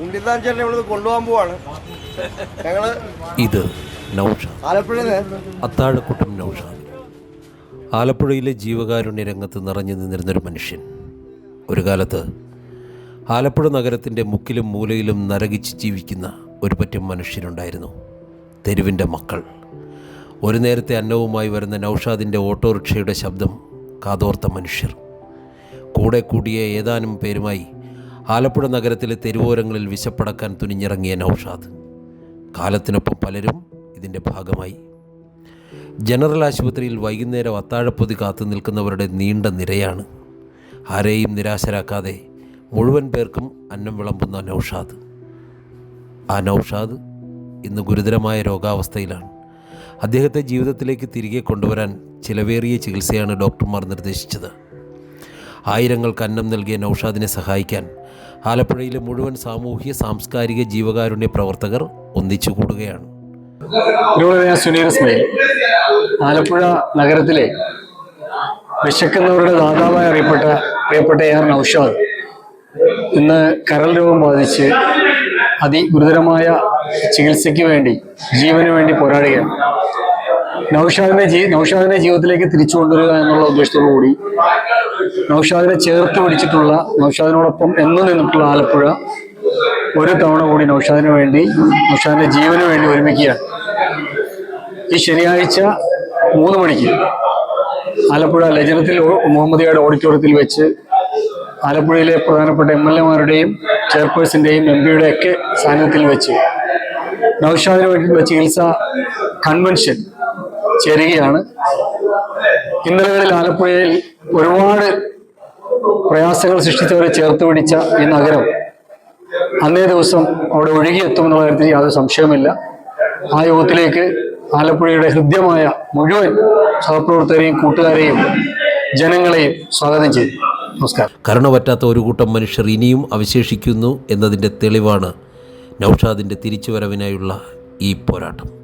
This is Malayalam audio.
ഉണ്ണിത്താൻ ചേട്ടനെ ഇവിടുന്ന് കൊണ്ടുപോകാൻ പോവാണ്. ഞങ്ങൾ ഇത് നൗഷാദ്. ആലപ്പുഴയിൽ അത്താഴക്കുട്ടം നൗഷാദ്. ആലപ്പുഴയിലെ ജീവകാരുണ്യ രംഗത്ത് നിറഞ്ഞു നിന്നിരുന്നൊരു മനുഷ്യൻ. ഒരു കാലത്ത് ആലപ്പുഴ നഗരത്തിന്റെ മുക്കിലും മൂലയിലും നരകിച്ച് ജീവിക്കുന്ന ഒരു പറ്റം മനുഷ്യരുണ്ടായിരുന്നു. തെരുവിന്റെ മക്കൾ. ഒരു നേരത്തെ അന്നവുമായി വരുന്ന നൗഷാദിന്റെ ഓട്ടോറിക്ഷയുടെ ശബ്ദം കാതോർത്ത മനുഷ്യർ. കൂടെ കൂടിയ ഏതാനും പേരുമായി ആലപ്പുഴ നഗരത്തിലെ തെരുവോരങ്ങളിൽ വിശപ്പടക്കാൻ തുനിഞ്ഞിറങ്ങിയ നൗഷാദ്. കാലത്തിനൊപ്പം പലരും ഇതിന്റെ ഭാഗമായി. ജനറൽ ആശുപത്രിയിൽ വൈകുന്നേരം അത്താഴപ്പൊതി കാത്തു നിൽക്കുന്നവരുടെ നീണ്ട നിരയാണ്. ആരെയും നിരാശരാക്കാതെ മുഴുവൻ പേർക്കും അന്നം വിളമ്പുന്ന നൗഷാദ്. ആ നൗഷാദ് ഇന്ന് ഗുരുതരമായ രോഗാവസ്ഥയിലാണ്. അദ്ദേഹത്തെ ജീവിതത്തിലേക്ക് തിരികെ കൊണ്ടുവരാൻ ചിലവേറിയ ചികിത്സയാണ് ഡോക്ടർമാർ നിർദ്ദേശിച്ചത്. ആയിരങ്ങൾക്ക് അന്നം നൽകിയ നൗഷാദിനെ സഹായിക്കാൻ. ആലപ്പുഴയിലെ മുഴുവൻ സാമൂഹ്യ സാംസ്കാരിക ജീവകാരുണ്യ പ്രവർത്തകർ ഒന്നിച്ചു കൂടുകയാണ്. ആലപ്പുഴ നഗരത്തിലെ വിശക്കുന്നവരുടെ ദാതാവായി അറിയപ്പെട്ട പ്രിയപ്പെട്ട ആർ നൌഷാദ് ഇന്ന് കരൾ രോഗം ബാധിച്ച് അതിഗുരുതരമായ ചികിത്സയ്ക്ക് വേണ്ടി ജീവന് വേണ്ടി പോരാടുകയാണ്. നൌഷാദിനെ ജീ നൗഷാദിന്റെ ജീവിതത്തിലേക്ക് തിരിച്ചു കൊണ്ടുവരിക എന്നുള്ള ഉദ്ദേശത്തോടു കൂടി നൌഷാദിനെ ചേർത്ത് പിടിച്ചിട്ടുള്ള നൗഷാദിനോടൊപ്പം എന്നും നിന്നിട്ടുള്ള ആലപ്പുഴ ഒരു തവണ കൂടി നൌഷാദിന് വേണ്ടി നൗഷാദിന്റെ ജീവന് വേണ്ടി ഒരുമിക്കുകയാണ്. ഈ ശനിയാഴ്ച മൂന്ന് മണിക്ക് ആലപ്പുഴ ലജനത്തിൽ മുഹമ്മദിയുടെ ഓഡിറ്റോറിയത്തിൽ വെച്ച് ആലപ്പുഴയിലെ പ്രധാനപ്പെട്ട എം എൽ എമാരുടെയും ചെയർപേഴ്സന്റെയും എം പിയുടെ ഒക്കെ സാന്നിധ്യത്തിൽ വെച്ച് നൌഷാദിന് വേണ്ടിയിട്ടുള്ള ചികിത്സ കൺവെൻഷൻ ചേരുകയാണ്. ഇന്നലകളിൽ ആലപ്പുഴയിൽ ഒരുപാട് പ്രയാസങ്ങൾ സൃഷ്ടിച്ചവരെ ചേർത്ത് പിടിച്ച ഈ നഗരം അന്നേ ദിവസം അവിടെ ഒഴുകിയെത്തുമെന്നുള്ള കാര്യത്തിൽ യാതൊരു സംശയവുമില്ല. ആ യോഗത്തിലേക്ക് ആലപ്പുഴയുടെ ഹൃദ്യമായ മുഴുവൻ സഹപ്രവർത്തകരെയും കൂട്ടുകാരെയും ജനങ്ങളെയും സ്വാഗതം ചെയ്തു. നമസ്കാരം. കരുണ പറ്റാത്ത ഒരു കൂട്ടം മനുഷ്യർ ഇനിയും അവശേഷിക്കുന്നു എന്നതിന്റെ തെളിവാണ് നൌഷാദിന്റെ തിരിച്ചുവരവിനായുള്ള ഈ പോരാട്ടം.